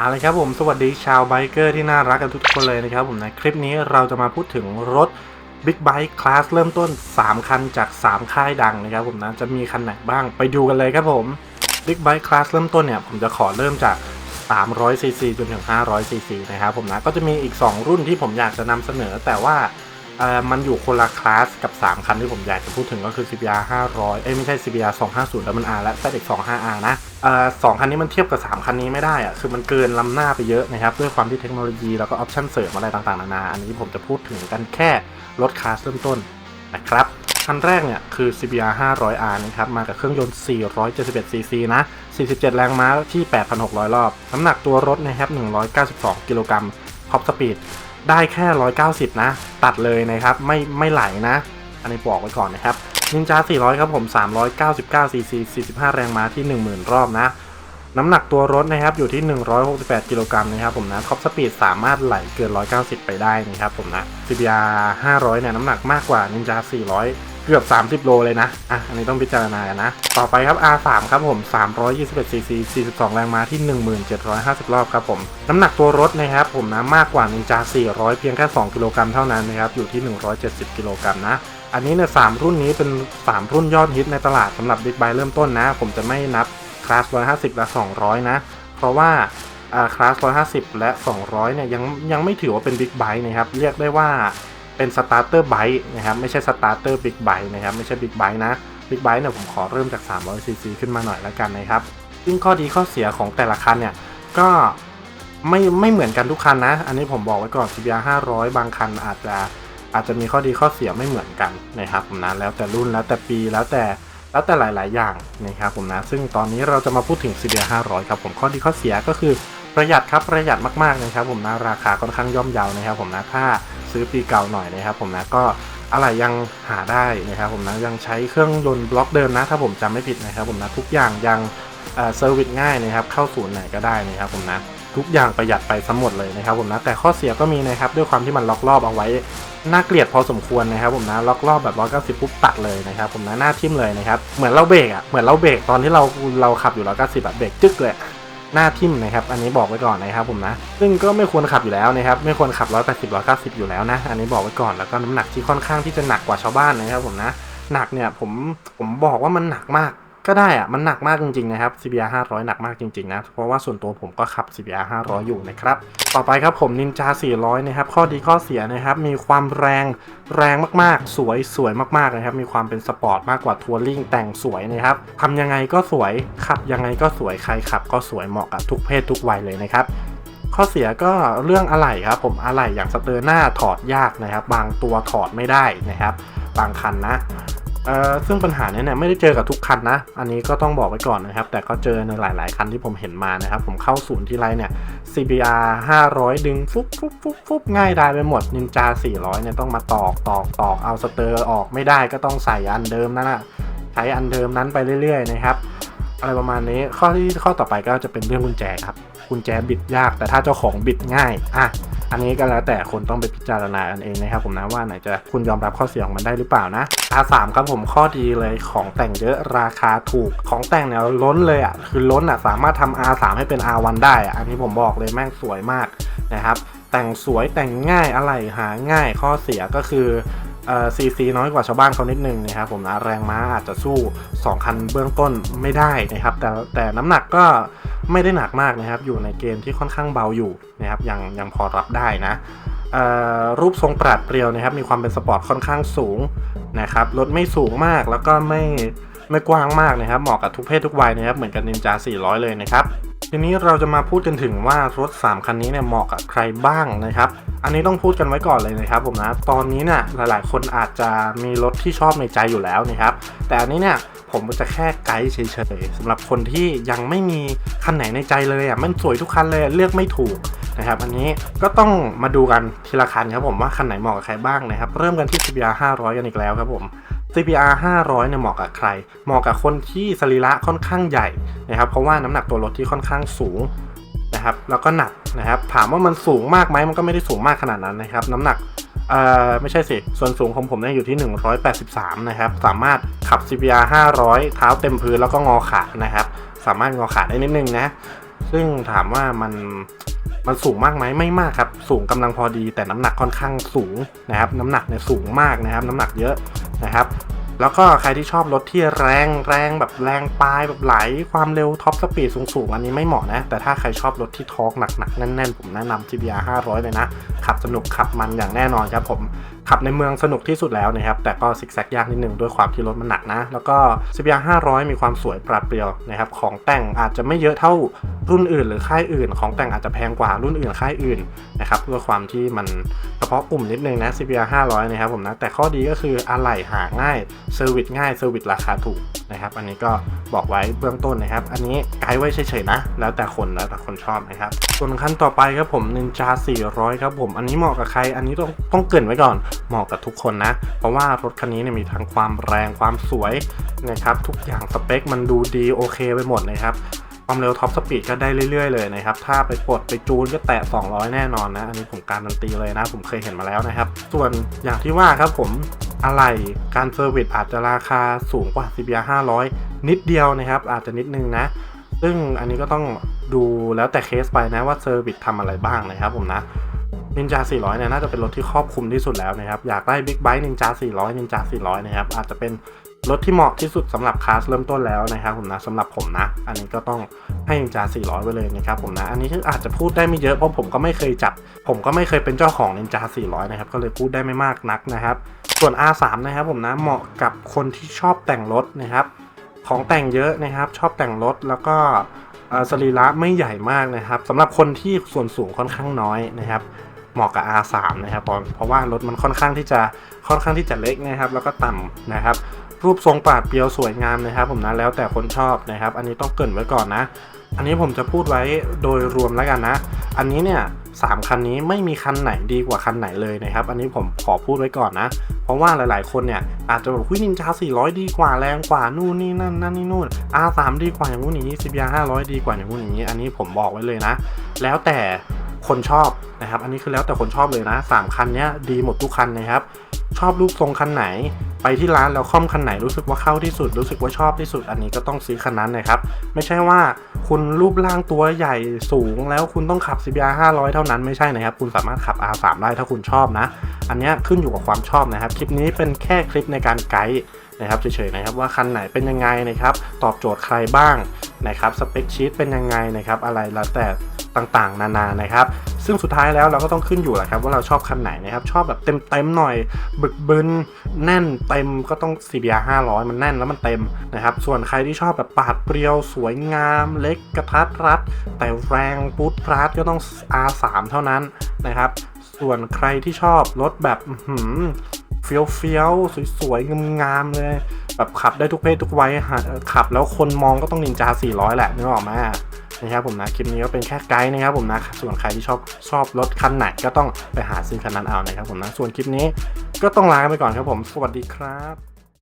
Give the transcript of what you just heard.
เอาเลยครับผมสวัสดีชาวไบเกอร์ที่น่ารักกันทุกคนเลยนะครับผมในคลิปนี้เราจะมาพูดถึงรถ Big Bike คลาสเริ่มต้น 3 คันจาก 3 ค่ายดังนะครับผมนะจะมีคันไหนบ้างไปดูกันเลยครับผม Big Bike คลาสเริ่มต้นเนี่ยผมจะขอเริ่มจาก 300 cc จนถึง 500 cc นะครับผมนะก็จะมีอีก 2 รุ่นที่ผมอยากจะนำเสนอแต่ว่า มันอยู่คนละคลาสกับ 3 คันที่ผมอยากจะพูดถึงก็คือ CBR 500 เอ้ยไม่ใช่ CBR 250 แล้วมัน R และ ZX 25R นะสองคันนี้มันเทียบกับ 3 คันนี้ไม่ได้อะคือมันเกินล้ำหน้าไปเยอะนะครับ ด้วยความที่เทคโนโลยีแล้วก็ออปชั่นเสริมอะไรต่างๆ นานา อันนี้ผมจะพูดถึงกันแค่รถคลาสเริ่มต้นนะครับคันแรกเนี่ยคือ CBR 500R นะครับ มากับเครื่องยนต์ 471 cc นะ 47 แรงม้าที่ 8,600 รอบ น้ำหนักตัวรถนะครับ 192 กิโลกรัมท็อปสปีด ได้แค่ 190 นะ ตัดเลยนะครับ ไม่ไม่ไหลนะ อันนี้บอกไว้ก่อนนะครับนินจา 400 ครับผม 399 cc 45 แรงม้าที่ 10,000 รอบนะ น้ำหนักตัวรถนะครับอยู่ที่ 168 กิโลกรัมนะครับผมนะท็อปสปีดสามารถไหลเกิน 190 ไปได้นะครับผมนะ CBR 500 เนี่ยน้ำหนักมากกว่านินจา 400 กือบ 30 โลเลยนะ อะ อันนี้ต้องพิจารณากันนะ ต่อไปครับ R3 ครับผม 321 cc 42 แรงม้าที่ 1750 รอบครับผม น้ำหนักตัวรถนะครับผมนะมากกว่า Ninja 400 เพียงแค่ 2 กิโลกรัมเท่านั้นนะครับ อยู่ที่ 170 กิโลกรัมนะ อันนี้เนี่ยสามรุ่นนี้เป็น 3 รุ่นยอดฮิตในตลาดสำหรับ Big Bike เริ่มต้นนะ ผมจะไม่นับคลาส 150 และ 200 นะ เพราะว่าคลาส 150 และ 200 เนี่ยยังยังไม่ถือว่าเป็นบิ๊กไบค์นะครับ เรียกได้ว่า เป็นสตาร์เตอร์ไบค์นะครับไม่ใช่สตาร์เตอร์บิ๊กไบค์นะครับไม่ใช่บิ๊กไบค์นะบิ๊กไบค์เนี่ยผมขอเริ่มจาก300ซีซีขึ้นมาหน่อยแล้วกันนะครับซึ่งข้อดีข้อเสียของแต่ละคันเนี่ยก็ไม่ไม่เหมือนกันทุกคันนะ อันนี้ผมบอกไว้ก่อน CBR 500 บางคันอาจจะอาจจะมีข้อดีข้อเสียไม่เหมือนกันนะครับผมนะแล้วแต่รุ่นแล้วแต่ปีแล้วแต่แล้วแต่หลาย ๆ อย่างนะครับผมนะซึ่งตอนนี้เราจะมาพูดถึง CBR 500 ครับผมข้อดีข้อเสียก็คือประหยัดครับประหยัดมาก ๆ นะครับผมนะราคาค่อนข้างย่อมเยานะครับผมนะถ้า ซื้อปีเก่าหน่อยนะครับผมนะก็อะไรยังหาได้นะครับผมนะยังใช้เครื่องยนต์บล็อกเดิมนะ ถ้าผมจำไม่ผิดนะครับผมนะทุกอย่างยังเซอร์วิสง่ายนะครับเข้าศูนย์ไหนก็ได้นะครับผมนะทุกอย่างประหยัดไปทั้งหมดเลยนะครับผมนะแต่ข้อเสียก็มีนะครับด้วยความที่มันล็อกรอบเอาไว้น่าเกลียดพอสมควรนะครับผมนะล็อกรอบแบบ 190 ปุ๊บตัดเลยนะครับผมนะหน้าทิ่มเลยนะครับเหมือนเราเบรกอะเหมือนเราเบรกตอนที่เราเราขับอยู่ 190แบบเบรกจึ๊กเลย หน้าทิ่มนะครับ อันนี้บอกไว้ก่อนนะครับผมนะ ซึ่งก็ไม่ควรขับอยู่แล้วนะครับ ไม่ควรขับ 180 190 อยู่แล้วนะ อันนี้บอกไว้ก่อน แล้วก็น้ำหนักที่ค่อนข้างที่จะหนักกว่าชาวบ้านนะครับผมนะ หนักเนี่ยผมผมบอกว่ามันหนักมาก ก็ได้อะมันหนักมากจริงๆนะครับ CBR 500 หนักมากจริงๆนะ เพราะว่าส่วนตัวผมก็ขับ CBR 500 อยู่นะครับ ต่อไปครับผม Ninja 400 นะครับ ข้อดีข้อเสียนะครับ มีความแรงแรงมากๆ สวยสวยมากๆนะครับ มีความเป็นสปอร์ตมากกว่าทัวริงแต่งสวยนะครับทำยังไงก็สวย ขับยังไงก็สวย ใครขับก็สวยเหมาะกับทุกเพศทุกวัยเลยนะครับข้อเสียก็เรื่องอะไหล่ครับผมอะไหล่อย่างสเตอร์หน้าถอดยากนะครับ บางตัวถอดไม่ได้นะครับ บางคันนะ ซึ่งปัญหาเนี้เนี่ยไม่ได้เจอกับทุกคันนะ อันนี้ก็ต้องบอกไว้ก่อนนะครับ แต่ก็เจอในหลาย ๆ คันที่ผมเห็นมานะครับ ผมเข้าศูนย์ที่ไรเนี่ย CBR 500 ดึงฟุบฟุบฟุบฟุบง่ายได้ไปหมด Ninja 400 เนี่ยต้องมาตอกตอกตอกเอาสเตอร์ออกไม่ได้ก็ต้องใส่อันเดิมนั่นแหละใช้อันเดิมนั้นไปเรื่อย ๆ นะครับ อะไรประมาณนี้ข้อที่ข้อต่อไปก็จะเป็นเรื่องกุญแจครับกุญแจบิดยากแต่ถ้าเจ้าของบิดง่ายอะ อันนี้ก็แล้วแต่คนต้องไปพิจารณากันเองนะครับผมนะว่าไหนจะคุณยอมรับข้อเสียของมันได้หรือเปล่านะ R3 ครับผมข้อดีเลยของแต่งเยอะราคาถูกของแต่งเนี่ยล้นเลยอะคือล้นอะสามารถทำ R3 ให้เป็น R1 ได้อะอันนี้ผมบอกเลยแม่งสวยมากนะครับแต่งสวยแต่งง่ายอะไรหาง่ายข้อเสียก็คือเอ่อซีซีน้อยกว่าชาวบ้านเขานิดนึงนะครับผมนะแรงม้าอาจจะสู้ 2 คันเบื้องต้นไม่ได้นะครับแต่แต่น้ำหนักก็ ไม่ได้หนักมากนะครับ อยู่ในเกณฑ์ที่ค่อนข้างเบาอยู่นะครับยังยังพอรับได้นะรูปทรงปราดเปรียวนะครับ มีความเป็นสปอร์ตค่อนข้างสูงนะครับรถไม่สูงมากแล้วก็ไม่ไม่กว้างมากนะครับ เหมาะกับทุกเพศทุกวัยนะครับ เหมือนกับนินจา 400 เลยนะครับ ทีนี้เราจะมาพูดกันถึงว่ารถ 3 คันนี้เนี่ยเหมาะกับใครบ้างนะครับ อันนี้ต้องพูดกันไว้ก่อนเลยนะครับผมนะ ตอนนี้เนี่ยหลายๆ คนอาจจะมีรถที่ชอบในใจอยู่แล้วนะครับ แต่อันนี้เนี่ยผมจะแค่ไกด์เฉยๆสำหรับคนที่ยังไม่มีคันไหนในใจเลยอะมันสวยทุกคันเลยเลือกไม่ถูกนะครับอันนี้ก็ต้องมาดูกันทีละคันครับผมว่าคันไหนเหมาะกับใครบ้างนะครับ เริ่มกันที่ CBR 500 กันอีกแล้วครับผม CBR 500เนี่ยเหมาะกับใคร เหมาะกับคนที่สรีระค่อนข้างใหญ่นะครับ เพราะว่าน้ำหนักตัวรถที่ค่อนข้างสูงนะครับ แล้วก็หนักนะครับ ถามว่ามันสูงมากไหมมันก็ไม่ได้สูงมากขนาดนั้นนะครับ น้ำหนักเอ่อไม่ใช่สิ ส่วนสูงของผมเนี่ยอยู่ที่ 183 นะครับ สามารถขับ CBR 500 เท้าเต็มพื้นแล้วก็งอขานะครับ สามารถงอขาได้นิดนึงนะ ซึ่งถามว่ามันมันสูงมากไหมไม่มากครับ สูงกำลังพอดีแต่น้ำหนักค่อนข้างสูงนะครับ น้ำหนักเนี่ยสูงมากนะครับ น้ำหนักเยอะ นะครับ แล้วก็ใครที่ชอบรถที่แรงแรงแบบแรงปลายแบบไหลความเร็วท็อปสปีดสูงๆ อันนี้ไม่เหมาะนะ แต่ถ้าใครชอบรถที่ทอร์กหนักๆ แน่นๆ ผมแนะนำ GBR 500 เลยนะ ขับสนุกขับมันอย่างแน่นอนครับผมขับในเมืองสนุกที่สุดแล้วนะครับ แต่ก็ซิกแซกยากนิดนึงด้วยความที่รถมันหนักนะ แล้วก็ CBR 500 มีความสวยปราดเปรียวนะครับ ของแต่งอาจจะไม่เยอะเท่ารุ่นอื่น หรือค่ายอื่น ของแต่งอาจจะแพงกว่ารุ่นอื่นค่ายอื่นนะครับด้วยความที่มันเฉพาะกลุ่มนิดนึงนะ CBR 500 นะครับผมนะ แต่ข้อดีก็คืออะไหล่หาง่ายเซอร์วิสง่ายเซอร์วิสราคาถูกนะครับ อันนี้ก็บอกไว้เบื้องต้นนะครับ อันนี้ไกด์ไว้เฉยๆนะ แล้วแต่คนแล้วแต่คนชอบนะครับ ส่วนขั้นต่อไปครับผม Ninja 400 ครับผม อันนี้เหมาะกับใคร อันนี้ต้องต้องเกินไว้ก่อน เหมาะกับทุกคนนะ เพราะว่ารถคันนี้เนี่ยมีทั้งความแรงความสวยนะครับ ทุกอย่างสเปคมันดูดีโอเคไปหมดนะครับความเร็วท็อปสปีดก็ได้เรื่อยๆเลยนะครับ ถ้าไปปลดไปจูนก็แตะ 200 แน่นอนนะ อันนี้ผมการันตีเลยนะ ผมเคยเห็นมาแล้วนะครับ ส่วนอย่างที่ว่าครับผม อะไรการเซอร์วิสอาจจะราคาสูงกว่า CBR 500 นิดเดียวนะครับ อาจจะนิดนึงนะ ซึ่งอันนี้ก็ต้องดูแล้วแต่เคสไปนะว่าเซอร์วิสทำอะไรบ้างนะครับผมนะนินจา 400 เนี่ยน่าจะเป็นรถที่ครอบคลุมที่สุดแล้วนะครับ อยากได้บิ๊กไบค์นินจา 400 นินจา 400 นะครับ อาจจะเป็น รถที่เหมาะที่สุดสำหรับคลาสเริ่มต้นแล้วนะครับผมนะสำหรับผมนะ อันนี้ก็ต้องให้ Ninja 400 ไปเลยนะครับผมนะ อันนี้อาจจะพูดได้ไม่เยอะเพราะผมก็ไม่เคยจับ ผมก็ไม่เคยเป็นเจ้าของ Ninja 400 นะครับ ก็เลยพูดได้ไม่มากนักนะครับ ส่วน R3 นะครับผมนะเหมาะกับคนที่ชอบแต่งรถนะครับ ของแต่งเยอะนะครับ ชอบแต่งรถแล้วก็สรีระไม่ใหญ่มากนะครับสำหรับคนที่ส่วนสูงค่อนข้างน้อยนะครับเหมาะกับ R3 นะครับเพราะเพราะว่ารถมันค่อนข้างที่จะค่อนข้างที่จะเล็กนะครับ แล้วก็ต่ำนะครับ รูปทรงปาดเปรียวสวยงามนะครับ ผมนะแล้วแต่คนชอบนะครับ อันนี้ต้องเกรินไว้ก่อนนะ อันนี้ผมจะพูดไว้โดยรวมแล้วกันนะ อันนี้เนี่ยสามคันนี้ไม่มีคันไหนดีกว่าคันไหนเลยนะครับ อันนี้ผมขอพูดไว้ก่อนนะ เพราะว่าหลายๆ คนเนี่ยอาจจะแบบหุ้ยนินจา 400 ดีกว่าแรงกว่านู่นนี่นั่นนั่นนี่นู่น R3 ดีกว่าอย่างนู้นอย่างนี้ CBR 500 ดีกว่าอย่างนู้นอย่างนี้ อันนี้ผมบอกไว้เลยนะ แล้วแต่คนชอบนะครับ อันนี้คือแล้วแต่คนชอบเลยนะสามคันเนี้ยดีหมดทุกคันนะครับ ชอบรูปทรงคันไหน ไปที่ร้านแล้วค่อมคันไหนรู้สึกว่าเข้าที่สุด รู้สึกว่าชอบที่สุด อันนี้ก็ต้องซื้อคันนั้นนะครับ ไม่ใช่ว่าคุณรูปร่างตัวใหญ่สูงแล้วคุณต้องขับ CBR 500 เท่านั้นไม่ใช่นะครับ คุณสามารถขับ R3 ได้ถ้าคุณชอบนะ อันนี้ขึ้นอยู่กับความชอบนะครับ คลิปนี้เป็นแค่คลิปในการไกด์นะครับเฉยๆนะครับว่าคันไหนเป็นยังไงนะครับ ตอบโจทย์ใครบ้างนะครับสเปคชีตเป็นยังไงนะครับ อะไรแล้วแต่ ต่างๆ นานานะครับ ซึ่งสุดท้ายแล้วเราก็ต้องขึ้นอยู่แหละครับว่าเราชอบคันไหนนะครับ ชอบแบบเต็มๆหน่อย บึกบึนแน่นเต็มก็ต้อง CBR 500 มันแน่นแล้วมันเต็มนะครับ ส่วนใครที่ชอบแบบปาดเปรียว สวยงาม เล็กกระทัดรัด แต่แรงปูดพลาดก็ต้อง R3 เท่านั้นนะครับ ส่วนใครที่ชอบรถแบบเฟี้ยวเฟี้ยวๆสวยๆงามๆเลยแบบขับได้ทุกเพศทุกวัยขับแล้วคนมองก็ต้องนินจา400 แหละนึกออกไหม นะครับผมนะคลิปนี้ก็เป็นแค่ไกด์นะครับผมนะส่วนใครที่ชอบชอบรถคันไหนก็ต้องไปหาซื้อคันนั้นเอานะครับผมนะส่วนคลิปนี้ก็ต้องลาไปก่อนครับผม สวัสดีครับ